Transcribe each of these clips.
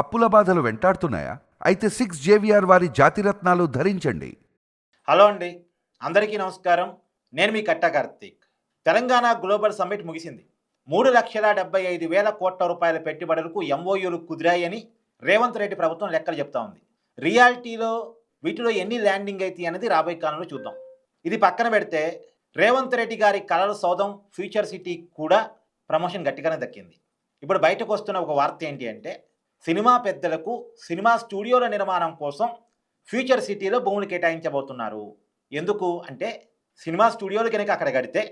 అప్పుల బాధలు వెంటాడుతున్నాయా? అయితే సిక్స్ జేవిఆర్ వారి జాతిరత్నాలు ధరించండి. హలో అండి. అందరికీ నమస్కారం. నేను మీ కట్ట కార్తీక్. తెలంగాణ గ్లోబల్ సమ్మిట్ ముగిసింది. మూడు లక్షల డెబ్బై ఐదు వేల కోట్ల రూపాయల పెట్టుబడులకు ఎంఓయూలు కుదిరాయని రేవంత్ రెడ్డి ప్రభుత్వం లెక్కలు చెప్తా ఉంది. రియాలిటీలో వీటిలో ఎన్ని ల్యాండింగ్ అవుతాయి అనేది రాబోయే కాలంలో చూద్దాం. ఇది పక్కన పెడితే రేవంత్ రెడ్డి గారి కలల సౌధం ఫ్యూచర్ సిటీ కూడా ప్రమోషన్ గట్టిగానే దక్కింది. ఇప్పుడు బయటకు వస్తున్న ఒక వార్త ఏంటి అంటే సినిమా పెద్దలకు సినిమా స్టూడియోల నిర్మాణం కోసం ఫ్యూచర్ సిటీలో భూములు కేటాయించబోతున్నారు. ఎందుకు? అంటే సినిమా స్టూడియోలు కనుక అక్కడ కడితే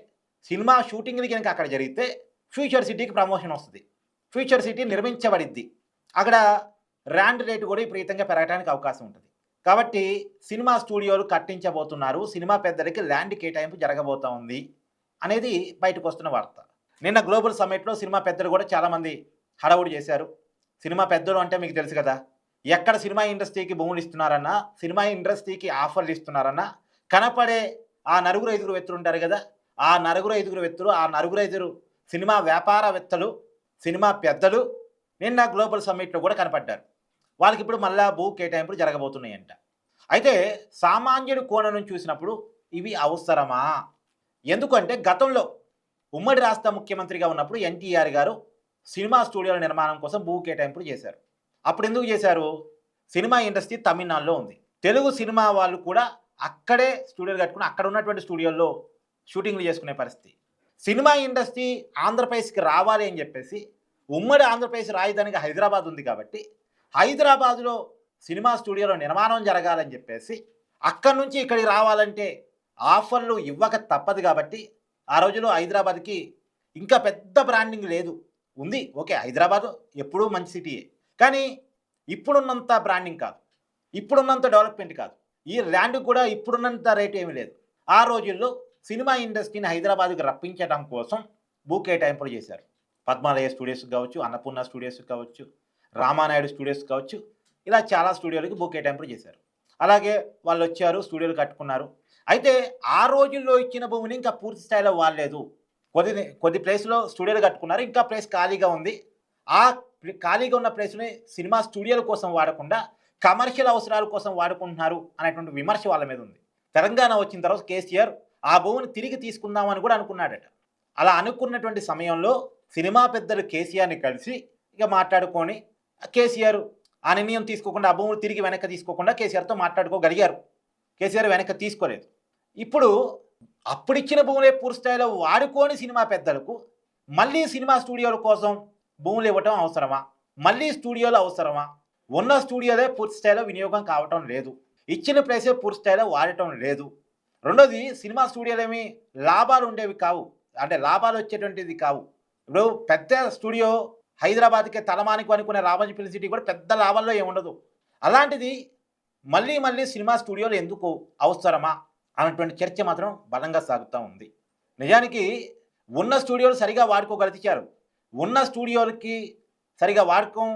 సినిమా షూటింగ్లు కనుక అక్కడ జరిగితే ఫ్యూచర్ సిటీకి ప్రమోషన్ వస్తుంది. ఫ్యూచర్ సిటీ నిర్మించబడిద్ది. అక్కడ ర్యాండ్ రేటు కూడా విపరీతంగా పెరగడానికి అవకాశం ఉంటుంది. కాబట్టి సినిమా స్టూడియోలు కట్టించబోతున్నారు. సినిమా పెద్దలకి ల్యాండ్ కేటాయింపు జరగబోతా ఉంది అనేది బయటకు వస్తున్న వార్త. నిన్న గ్లోబల్ సమ్మిట్లో సినిమా పెద్దలు కూడా చాలామంది హడావుడి చేశారు. సినిమా పెద్దలు అంటే మీకు తెలుసు కదా. ఎక్కడ సినిమా ఇండస్ట్రీకి భూములు ఇస్తున్నారన్నా సినిమా ఇండస్ట్రీకి ఆఫర్లు ఇస్తున్నారన్నా కనపడే ఆ నలుగురు ఐదుగురు వ్యక్తులు ఉంటారు కదా. ఆ నలుగురు ఐదుగురు వ్యక్తులు ఆ నలుగురు ఐదుగురు సినిమా వ్యాపారవేత్తలు సినిమా పెద్దలు నిన్న గ్లోబల్ సమ్మిట్లో కూడా కనపడ్డారు. వాళ్ళకి ఇప్పుడు మళ్ళా భూ కేటాయింపులు జరగబోతున్నాయంట. అయితే సామాన్యుడి కోణం నుంచి చూసినప్పుడు ఇవి అవసరమా? ఎందుకంటే గతంలో ఉమ్మడి రాష్ట్ర ముఖ్యమంత్రిగా ఉన్నప్పుడు ఎన్టీఆర్ గారు సినిమా స్టూడియోల నిర్మాణం కోసం భూ కేటాయింపులు చేశారు. అప్పుడు ఎందుకు చేశారు? సినిమా ఇండస్ట్రీ తమిళనాడులో ఉంది. తెలుగు సినిమా వాళ్ళు కూడా అక్కడే స్టూడియోలు కట్టుకుని అక్కడ ఉన్నటువంటి స్టూడియోల్లో షూటింగ్లు చేసుకునే పరిస్థితి. సినిమా ఇండస్ట్రీ ఆంధ్రప్రదేశ్కి రావాలి అని చెప్పేసి ఉమ్మడి ఆంధ్రప్రదేశ్ రాజధానిగా హైదరాబాద్ ఉంది కాబట్టి హైదరాబాదులో సినిమా స్టూడియోలో నిర్మాణం జరగాలని చెప్పేసి అక్కడి నుంచి ఇక్కడికి రావాలంటే ఆఫర్లు ఇవ్వక తప్పదు కాబట్టి ఆ రోజులో హైదరాబాద్కి ఇంకా పెద్ద బ్రాండింగ్ లేదు. ఉంది. ఓకే హైదరాబాద్ ఎప్పుడూ మంచి సిటీయే కానీ ఇప్పుడున్నంత బ్రాండింగ్ కాదు. ఇప్పుడున్నంత డెవలప్మెంట్ కాదు. ఈ ల్యాండ్ కూడా ఇప్పుడున్నంత రేటు ఏమీ లేదు. ఆ రోజుల్లో సినిమా ఇండస్ట్రీని హైదరాబాద్కి రప్పించడం కోసం భూ కేటాయింపులు చేశారు. పద్మాలయ స్టూడియోస్ కావచ్చు అన్నపూర్ణ స్టూడియోస్ కావచ్చు రామానాయుడు స్టూడియోస్ కావచ్చు ఇలా చాలా స్టూడియోలకి భూ కేటాయింపులు చేశారు. అలాగే వాళ్ళు వచ్చారు స్టూడియోలు కట్టుకున్నారు. అయితే ఆ రోజుల్లో ఇచ్చిన భూమిని ఇంకా పూర్తి స్థాయిలో వాడలేదు. కొద్ది కొద్ది ప్లేస్లో స్టూడియోలు కట్టుకున్నారు. ఇంకా ప్లేస్ ఖాళీగా ఉంది. ఆ ఖాళీగా ఉన్న ప్లేస్ని సినిమా స్టూడియోల కోసం వాడకుండా కమర్షియల్ అవసరాల కోసం వాడుకుంటున్నారు అనేటువంటి విమర్శ వాళ్ళ మీద ఉంది. తెలంగాణ వచ్చిన తర్వాత కేసీఆర్ ఆ భూమిని తిరిగి తీసుకుందామని కూడా అనుకున్నాడట. అలా అనుకున్నటువంటి సమయంలో సినిమా పెద్దలు కేసీఆర్ని కలిసి ఇక మాట్లాడుకొని కేసీఆర్ ఆ నిర్ణయం తీసుకోకుండా ఆ భూములు తిరిగి వెనక్కి తీసుకోకుండా కేసీఆర్తో మాట్లాడుకోగలిగారు. కేసీఆర్ వెనక్కి తీసుకోలేదు. ఇప్పుడు అప్పుడిచ్చిన భూములే పూర్తిస్థాయిలో వాడుకోని సినిమా పెద్దలకు మళ్ళీ సినిమా స్టూడియోల కోసం భూములు ఇవ్వటం అవసరమా? మళ్ళీ స్టూడియోలు అవసరమా? ఉన్న స్టూడియోలే పూర్తి స్థాయిలో వినియోగం కావటం లేదు. ఇచ్చిన ప్లేసే పూర్తి స్థాయిలో వాడటం లేదు. రెండోది సినిమా స్టూడియోలు ఏమి లాభాలు ఉండేవి కావు. అంటే లాభాలు వచ్చేటువంటిది కావు. ఇప్పుడు పెద్ద స్టూడియో హైదరాబాద్కే తలమానికి అనుకునే రామోజీ ఫిల్మ్ సిటీ కూడా పెద్ద లాభాల్లో ఏముండదు. అలాంటిది మళ్ళీ మళ్ళీ సినిమా స్టూడియోలు ఎందుకు? అవసరమా? అన్నటువంటి చర్చ మాత్రం బలంగా సాగుతూ ఉంది. నిజానికి ఉన్న స్టూడియోలు సరిగా వాడుకోగలిచారు. ఉన్న స్టూడియోలకి సరిగా వాడకం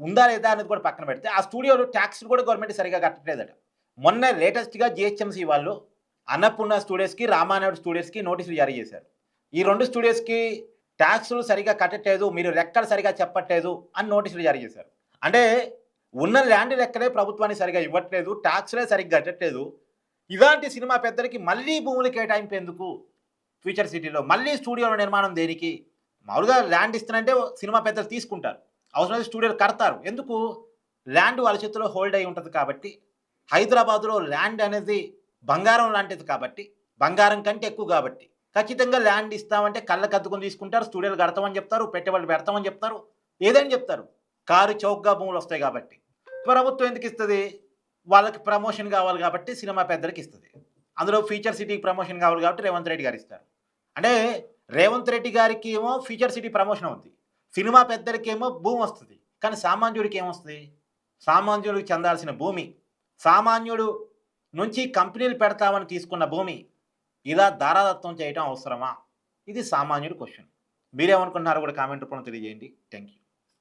ఉందా లేదా అనేది కూడా పక్కన పెడితే ఆ స్టూడియోలు ట్యాక్స్ కూడా గవర్నమెంట్ సరిగా కట్టలేదట మొన్న లేటెస్ట్గా జిహెచ్ఎంసీ వాళ్ళు అన్నపూర్ణ స్టూడియోస్కి రామానాయుడు స్టూడియోస్కి నోటీసులు జారీ చేశారు. ఈ రెండు స్టూడియోస్కి ట్యాక్సులు సరిగా కట్టట్లేదు మీరు లెక్కలు సరిగా చెప్పట్లేదు అని నోటీసులు జారీ చేశారు. అంటే ఉన్న ల్యాండ్ లెక్కలే ప్రభుత్వానికి సరిగా ఇవ్వట్లేదు ట్యాక్స్లే సరిగ్గా కట్టట్లేదు ఇలాంటి సినిమా పెద్దలకి మళ్ళీ భూములు కేటాయింపు ఎందుకు ఫ్యూచర్ సిటీలో మళ్ళీ స్టూడియోల నిర్మాణం దేనికి? మామూలుగా ల్యాండ్ ఇస్తానంటే సినిమా పెద్దలు తీసుకుంటారు. అవసరమైతే స్టూడియోలు కడతారు. ఎందుకు? ల్యాండ్ వాళ్ళ చేతిలో హోల్డ్ అయి ఉంటుంది కాబట్టి హైదరాబాదులో ల్యాండ్ అనేది బంగారం లాంటిది కాబట్టి బంగారం కంటే ఎక్కువ కాబట్టి. ఖచ్చితంగా ల్యాండ్ ఇస్తామంటే కళ్ళ కద్దుకొని తీసుకుంటారు స్టూడియోలు కడతామని చెప్తారు పెట్టుబడులు పెడతామని చెప్తారు ఏదని చెప్తారు. కారు చౌకగా భూములు వస్తాయి కాబట్టి. ప్రభుత్వం ఎందుకు ఇస్తుంది? వాళ్ళకి ప్రమోషన్ కావాలి కాబట్టి సినిమా పెద్దలకి ఇస్తుంది. అందులో ఫీచర్ సిటీకి ప్రమోషన్ కావాలి కాబట్టి రేవంత్ రెడ్డి గారు ఇస్తారు. అంటే రేవంత్ రెడ్డి గారికి ఏమో ఫీచర్ సిటీ ప్రమోషన్ అవుతుంది సినిమా పెద్దలకి ఏమో భూమి వస్తుంది. కానీ సామాన్యుడికి ఏమొస్తుంది సామాన్యుడికి చెందాల్సిన భూమి. సామాన్యుడు నుంచి కంపెనీలు పెడతామని తీసుకున్న భూమి. ఇలా ధారాదత్వం చేయడం అవసరమా? ఇది సామాన్యుడి క్వశ్చన్ మీరేమనుకుంటున్నారో కూడా కామెంట్ రూపంలో తెలియజేయండి. Thank you